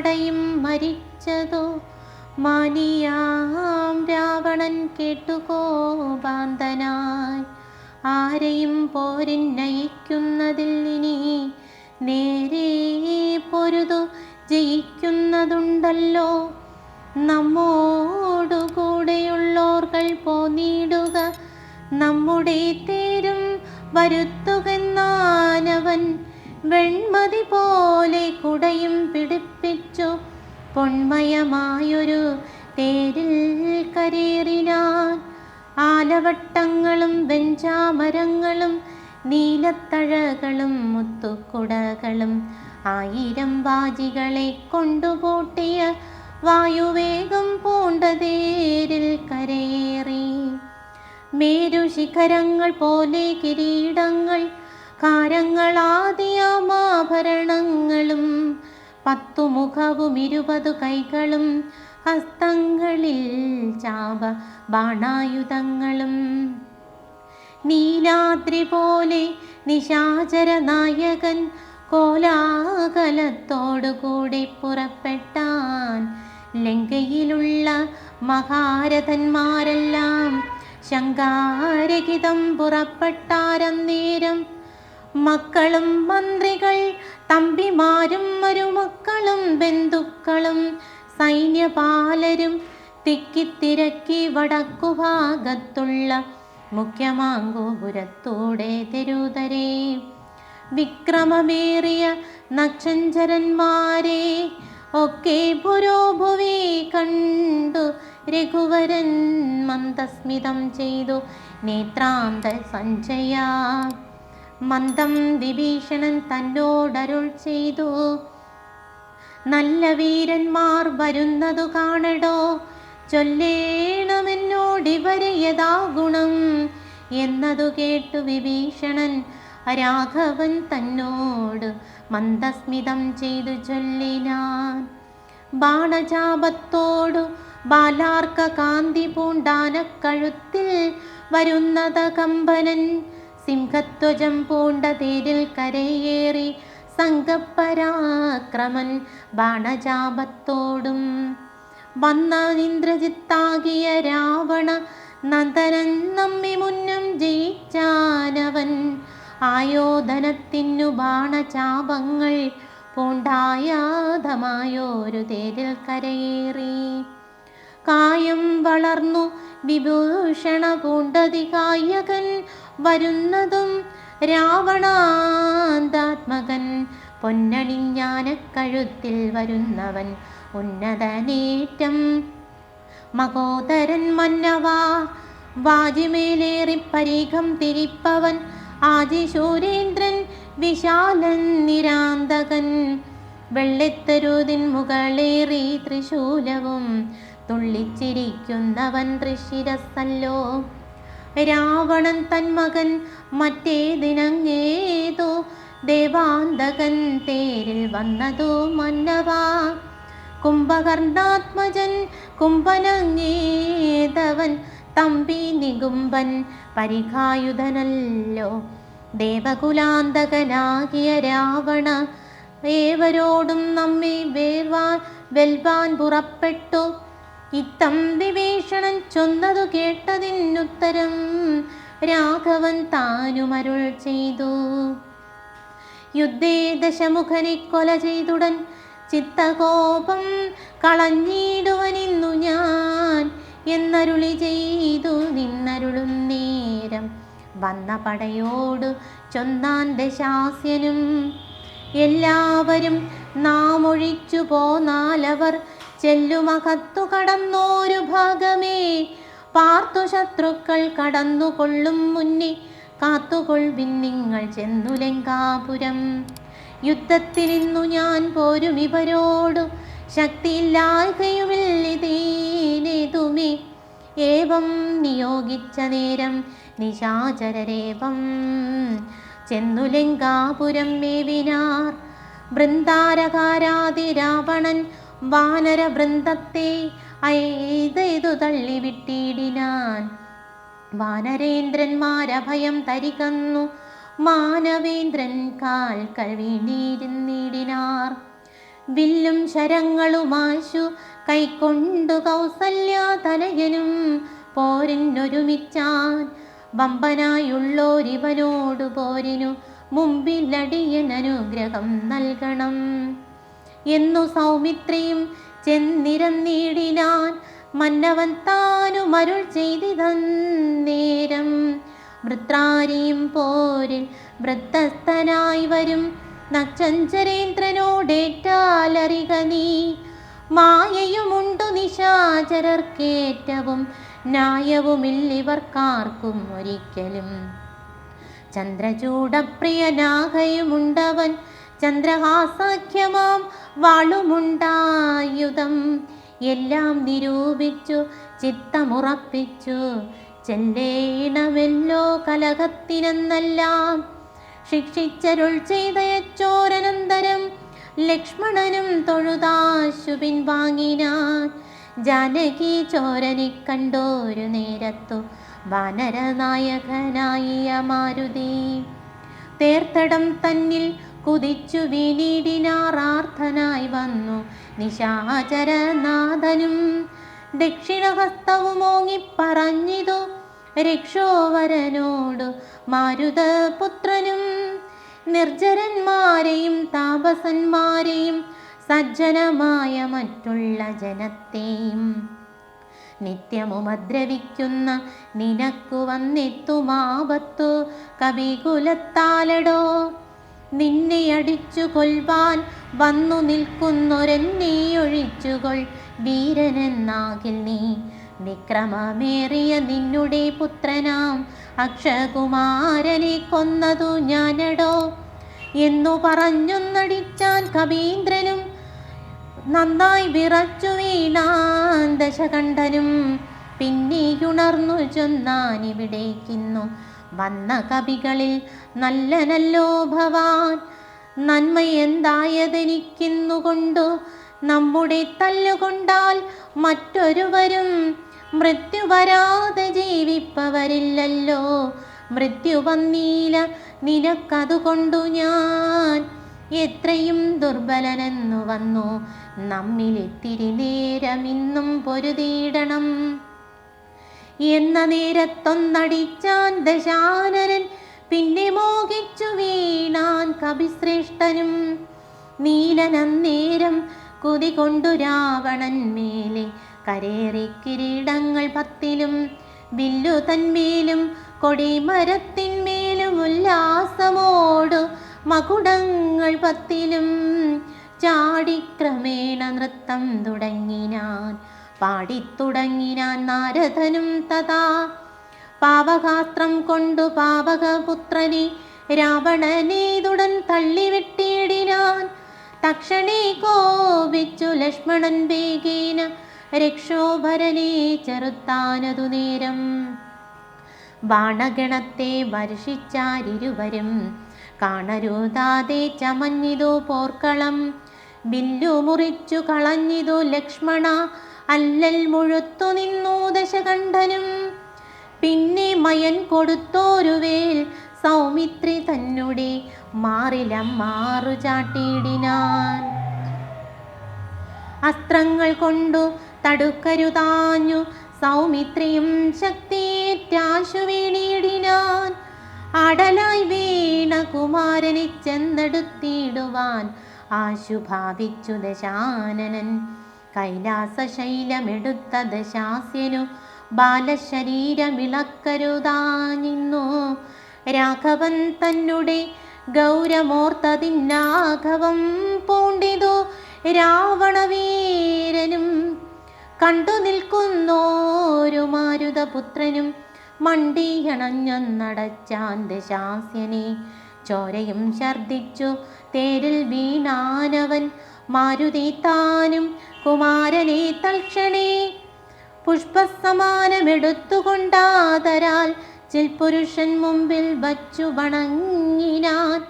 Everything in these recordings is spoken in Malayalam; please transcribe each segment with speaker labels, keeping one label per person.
Speaker 1: പടയും മരിച്ചതോ? മാനിയാം രാവണൻ കേട്ടുകോപാന്തനായി. ആരെയും പോരിൻ നയിക്കുന്നതിൽ ഇനി നേരെ പൊരുതു ജയിക്കുന്നതുണ്ടല്ലോ. നമ്മോടുകൂടെയുള്ളോർകൾ പോന്നിടുക നമ്മുടെ തേരും വരുത്തുകെന്നാനവൻ വെൺമതി പോലെ കുടയും പിടിപ്പിച്ചു. പൊന്മയമായൊരു തേരിൽ കരേറിനാൻ. ആലവട്ടങ്ങളും വെഞ്ചാമരങ്ങളും നീലത്തഴകളും മുത്തുക്കുടകളും ആയിരം വാജികളെ കൊണ്ടുപോട്ടിയ വായുവേഗം പൂണ്ട തേരിൽ കരയേറി. മേരുശിഖരങ്ങൾ പോലെ കിരീടങ്ങൾ കാരങ്ങളാദിയാമാഭരണങ്ങളും പത്തു മുഖവും ഇരുപതു കൈകളും ഹസ്തങ്ങളിൽ ചാപ ബാണായുധങ്ങളും. നീലാദ്രി പോലെ നിശാചര നായകൻ കോലാകലത്തോടുകൂടി പുറപ്പെട്ടാൻ ലങ്കയിലുള്ള മഹാരഥന്മാരെല്ലാം ശങ്കാരഹിതം പുറപ്പെട്ടാരന്നേരം മക്കളും മന്ത്രികൾ തമ്പിമാരും മരുമക്കളും ബന്ധുക്കളും സൈന്യപാലരും തിക്കിത്തിരക്കി വടക്കുഭാഗത്തുള്ള മുഖ്യമാങ്കൂപുരത്തൂടെ തെരുതരേ. വിക്രമമേറിയ നക്ഷഞ്ചരന്മാരെ ഒക്കെ പുരോഭുവി കണ്ടു. രഘുവരൻ മന്ദസ്മിതം ചെയ്തു. നേത്രാന്ത സഞ്ജയ മന്ദം വിഭീഷണൻ തന്നോടരുൾ ചെയ്തു. നല്ല വീരന്മാർ വരുന്നതു കാണടോ? ചൊല്ലേണമെന്നോടിവരെ യഥാ ഗുണം എന്നതു കേട്ടു വിഭീഷണൻ രാഘവൻ തന്നോട് മന്ദസ്മിതം ചെയ്തു ചൊല്ലിനാൻ. ബാണചാപത്തോടു ബാലാർക്ക കാന്തി പൂണ്ടാനക്കഴുത്തിൽ വരുന്നത കമ്പനൻ സിംഹധ്വജം പൂണ്ട തേരിൽ കരയേറി സംഘപരാക്രമൻ ബാണജാപത്തോടും. വന്ന ഇന്ദ്രജിത്താകിയ രാവണ നന്ദനൻ നമ്മി മുന്നം ജയിച്ചാനവൻ. ആയോധനത്തിനു ബാണചാപങ്ങൾ പൂണ്ടായാതമായോരു തേരിൽ കരയേറി. കായം വളർന്നു വിഭൂഷണ പൂണ്ടതി കായകൻ വരുന്നതും രാവണാന്താത്മകൻ. പൊന്നണിഞ്ഞാനക്കഴുത്തിൽ വരുന്നവൻ ഉന്നതനേറ്റം. മകോദരൻ മന്നവാ വാജിമേലേറി പരീഖം തിരിപ്പവൻ ആദിശൂരേന്ദ്രൻ വിശാലൻ നിരാന്തകൻ. വെള്ളിത്തരൂതിൻ മുകളേറി ത്രിശൂലവും തുള്ളിച്ചിരിക്കുന്നവൻ ഋഷിരസല്ലോ. രാവണൻ തൻ മകൻ മറ്റേതിനങ്ങേതോ? ദേവാന്തകൻ തേരിൽ വന്നതോ മന്നവാ. കുംഭകർണാത്മജൻ കുംഭനങ്ങേതവൻ തമ്പി നികുംബൻ പരിഘായുധനല്ലോ ദേവകുലാന്തകനാകിയ രാവണ ഏവരോടും നമ്മെ വേർവാൻ വെൽവാൻ പുറപ്പെട്ടു. ഇത്തം വിഭീഷണൻ ചൊന്നതു കേട്ടതിനുത്തരം രാഘവൻ താനുമരുൾ ചെയ്തു. യുദ്ധേ ദശമുഖനെ കൊല ചെയ്തുടൻ ചിത്തകോപം കളഞ്ഞിടുവനിന്നു ഞാൻ എന്നരുളി ചെയ്തു നിന്നരുളും നേരം. വന്ന പടയോട് ചൊന്നാൻ ദശാസ്യനും എല്ലാവരും നാം ഒഴിച്ചു പോന്നാലവർ ചെല്ലുമകത്തു കടന്നോരു ഭാഗമേ. പാർത്തു ശത്രുക്കൾ കടന്നുകൊള്ളും മുന്നേ. കാത്തുകൊൾവിൻ നിങ്ങൾ ചെന്നു ലങ്കാപുരം. യുദ്ധത്തിനിന്നു ഞാൻ പോരും ഇവരോടു. ശക്തിയില്ലായ്കയുമില്ലിതേതുമേ ഏവം നിയോഗിച്ച നേരം നിശാചരരേവം. ചെന്നു ലങ്കാപുരം മേവിനാർ. ബൃന്ദാരകാരാതി രാവണൻ വാനര വൃന്ദത്തെ ഐതെയ്തു തള്ളിവിട്ടിടിനാൻ വാനരേന്ദ്രന്മാരഭയം തരികന്നു മാനവേന്ദ്രൻ കാൽക്കൽ വീണിരുന്നിടിനാർ വില്ലും ശരങ്ങളുമാശു കൈക്കൊണ്ടു കൗസല്യ തനയനും പോരിനൊരുമിച്ചാൻ. വമ്പനായുള്ളോരിവനോടു പോരിനു മുമ്പിലടിയൻ അനുഗ്രഹം നൽകണം. എന്നു സൗമിത്രിയും ചെന്നിരന്നീടിനാൻ മന്നവൻ താനും ചെയ്തി ചെയ്തിതന്നേരം വൃത്രാരിയും പോരിൽ വൃത്തസ്ഥനായി വരും നക്ഷഞ്ചരേന്ദ്രനോടേറ്റാലറിക നീ. മായയുമുണ്ടു നിശാചരർക്കേറ്റവും ന്യായവുമില്ലിവർക്കാർക്കും ഒരിക്കലും. ചന്ദ്രചൂടപ്രിയനാകയുമുണ്ടവൻ ചന്ദ്രഹാസാഖ്യമാം വാളുമുണ്ടായുധം. എല്ലാം നിരൂപിച്ചു ചിത്തമുറപ്പിച്ചു. ചെല്ലേണമെല്ലോ കലഹത്തിനെന്നെല്ലാം ശിക്ഷിച്ചരുൾ ചെയ്തയച്ചോരനന്തരം ലക്ഷ്മണനും തൊഴുതാശു പിൻവാങ്ങിനാൻ ജാനകി ചോരനെ കണ്ടോരു നേരത്തു വാനരനായകനായ മാരുതി. തേർത്തടം തന്നിൽ കുതിച്ചു വിനീടിനാറാർത്ഥനായി വന്നു. നിശാചരനാഥനും ദക്ഷിണഹസ്തവും ഓങ്ങിപ്പറഞ്ഞിതു രക്ഷോവരനോടു. മാരുതപുത്രനും നിർജരന്മാരെയും താപസന്മാരെയും സജ്ജനമായ മറ്റുള്ള ജനത്തെയും നിത്യമുപദ്രവിക്കുന്ന നിനക്കു വന്നെത്തുമാപത്തു കവികുലത്താലടോ. നിന്നെ അടിച്ചു കൊൽവാൻ വന്നു നിൽക്കുന്നൊരെന്നെ ഒഴിച്ചുകൊൾ വീരനെന്നാകിൽ നീ വിക്രമമേറിയ നിന്നുടെ പുത്രനാം. അക്ഷകുമാരനെ കൊന്നതു ഞാനടോ എന്നു പറഞ്ഞു നടിച്ചാൻ കവീന്ദ്രനും നന്നായി വിറച്ചു വീണാൻ ദശകണ്ഠനും. പിന്നെയുണർന്നു ചൊന്നാനിവിടേക്കിന്നു വന്ന കവികളിൽ നല്ലനല്ലോ ഭവാൻ. നന്മ എന്തായതെനിക്കിന്നു കൊണ്ടു നമ്മുടെ തല്ലുകൊണ്ടാൽ മറ്റൊരുവരും മൃത്യു വരാതെ ജീവിപ്പവരില്ലല്ലോ. മൃത്യു വന്നീല നിനക്കതുകൊണ്ടു ഞാൻ. എത്രയും ദുർബലനെന്നു വന്നു. നമ്മിലെത്തിരി നേരമിന്നും പൊരുതീടണം എന്ന നേരത്തൊന്നടിച്ചാൻ ദശാനനൻ പിന്നെ മോഹിച്ചു വീണാൻ കവിശ്രേഷ്ഠനും നീലനന്നേരം കുതി കൊണ്ടു രാവണൻ മേലെ കരേറി കിരീടങ്ങൾ പത്തിലും വില്ലു തന്മേലും കൊടിമരത്തിന്മേലും ഉല്ലാസമോടു മകുടങ്ങൾ പത്തിലും ചാടിക്രമേണ നൃത്തം തുടങ്ങിനാൻ പാടിത്തുടങ്ങിനാൻ നാരദനും തഥാ. പാവകാസ്ത്രം കൊണ്ടു പാവകപുത്രനെ രാവണനേതുടൻ തള്ളിവിട്ടിടിനാൻ തക്ഷണേ കോപിച്ചു ലക്ഷ്മണൻ വേഗേന രക്ഷോഭരനെ ചെറുത്താനതു നേരം. ബാണഗണത്തെ വർഷിച്ചാരിരുവരും കാണരുതാതെ ചമഞ്ഞിതു പോർക്കളം. ബില്ലു മുറിച്ചു കളഞ്ഞിതു ലക്ഷ്മണ അല്ലൽ മുഴുത്തു നിന്നു ദശകണ്ഠനും. പിന്നെ മയൻ കൊടുത്തോരുവേൽ സൗമിത്രി തന്നുടെ മാറില മാറു ചാട്ടിയിടിനാൻ അസ്ത്രങ്ങൾ കൊണ്ടു തടുക്കരുതാഞ്ഞു സൗമിത്രിയും ശക്തിയേറ്റാശു വീണിടിനാൻ. അടലായി വീണ കുമാരനെ ചെന്നെടുത്തിടുവാൻ ആശുഭാവിച്ചു ദശാനനൻ. കൈലാസശൈലമെടുത്ത ദശാസ്യനു ബാലശരീരമിളക്കരുതാഞ്ഞിന്നു രാഘവൻ തന്നെ ഗൗരമോർത്തതിന്നാഘവം പൂണ്ടിതു രാവണവീരനും. കണ്ടു നിൽക്കുന്നോരു മാരുതപുത്രനും മണ്ടിയണഞ്ഞൊന്നടച്ചാൻ ദശാസ്യനെ. ചോരയും ഛർദിച്ചു തേരിൽ വീണാനവൻ മാരുതി താനും കുമാരനെ തൽക്ഷണേ. പുഷ്പസമാനമെടുത്തുകൊണ്ടാതരാൽ ചിൽപുരുഷൻ മുമ്പിൽ വച്ചു വണങ്ങിനാൻ.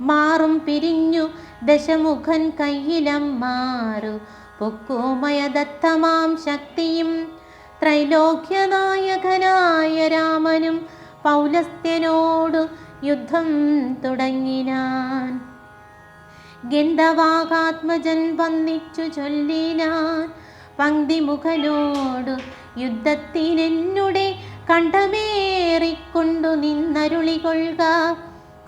Speaker 1: മാറും പിരിഞ്ഞു ദശമുഖൻ കയ്യിലം മാറു. പൊക്കുമയദത്തമാം ശക്തിയും ത്രൈലോക്യനായകനായ രാമനും പൗലസ്ത്യനോടു യുദ്ധം തുടങ്ങിനാൻ. ഗന്ധവാകാത്മജൻ വന്നിച്ചു ചൊല്ലിനാൻ. പങ്ക്തിമുഖനോടു യുദ്ധത്തിനെന്നുടെ കണ്ഠമേറിക്കൊണ്ടു നിന്നരുളി കൊള്ളുക.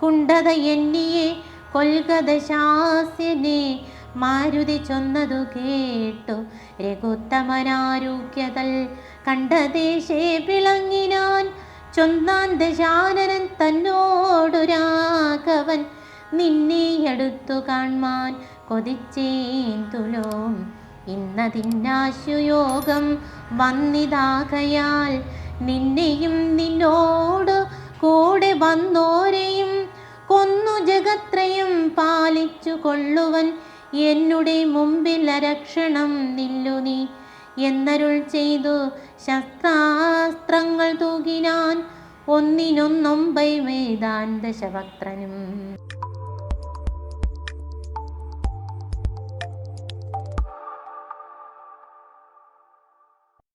Speaker 1: കുണ്ടത എന്നിയെ കൊൽകത ശാസ്യനെ മാരുതി ചൊന്നതു കേട്ടു. രഘുത്തമനാരോഗ്യതൽ കണ്ടദേശേ വിളങ്ങിനാൻ ചൊന്നാൻ ദശാനനൻ തന്നോടു രാഘവൻ നിന്നെ അടുത്തു കാൺമാൻ കൊതിച്ചേൻ തുലോം. ഇന്നതിന്നാശുയോഗം വന്നിതാകയാൽ നിന്നെയും നിന്നോട് കൂടെ വന്നോരെയും കൊന്നു ജഗത്രയും പാലിച്ചു കൊള്ളുവൻ. എന്നുടെ മുമ്പിൽ അരക്ഷണം നില്ലു നീ. എന്നരുൾ ചെയ്തു ശസ്ത്രാസ്ത്രങ്ങൾ തൂകിനാൻ. ഒന്നിനൊന്നൊമ്പൈ വേദാന്ത ദശഭക്തനും